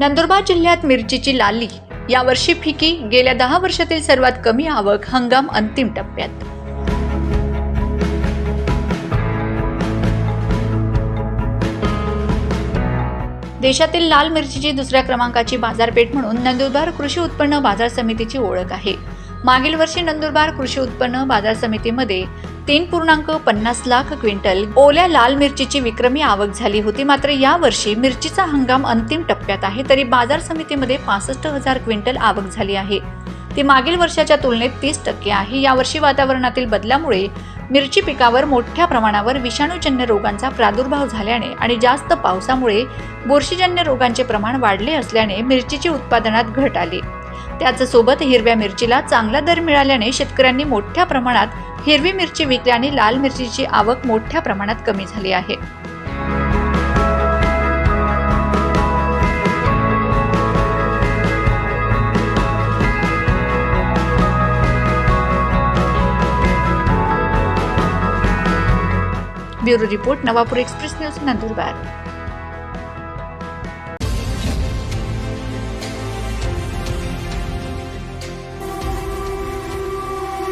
नंदुरबार जिल्ह्यात मिरचीची लाली. यावर्षी फिकी गेल्या दहा वर्षातील सर्वात कमी आवक हंगाम अंतिम टप्प्यात. देशातील लाल मिरचीची दुसऱ्या क्रमांकाची बाजारपेठ म्हणून नंदुरबार कृषी उत्पन्न बाजार समितीची ओळख आहे. मागील वर्षी नंदुरबार कृषी उत्पन्न बाजार समितीमध्ये तीन पूर्णांक पन्नास लाख क्विंटल ओल्या लाल मिरचीची विक्रमी आवक झाली होती. मात्र या वर्षी मिरचीचा हंगाम अंतिम टप्प्यात आहे. तरी बाजार समितीमध्ये पासष्ट हजार क्विंटल आवक झाली आहे. ती मागील वर्षाच्या तुलनेत तीस टक्के आहे. यावर्षी वातावरणातील बदलामुळे मिरची पिकावर मोठ्या प्रमाणावर विषाणूजन्य रोगांचा प्रादुर्भाव झाल्याने आणि जास्त पावसामुळे बुरशीजन्य रोगांचे प्रमाण वाढले असल्याने मिरचीची उत्पादनात घट आली. त्याचसोबत हिरव्या मिरचीला चांगला दर मिळाल्याने शेतकऱ्यांनी मोठ्या प्रमाणात हिरवी मिरची विकल्याने लाल मिरचीची आवक मोठ्या प्रमाणात कमी झाली आहे. Bureau report Navapur express news Nandurbar.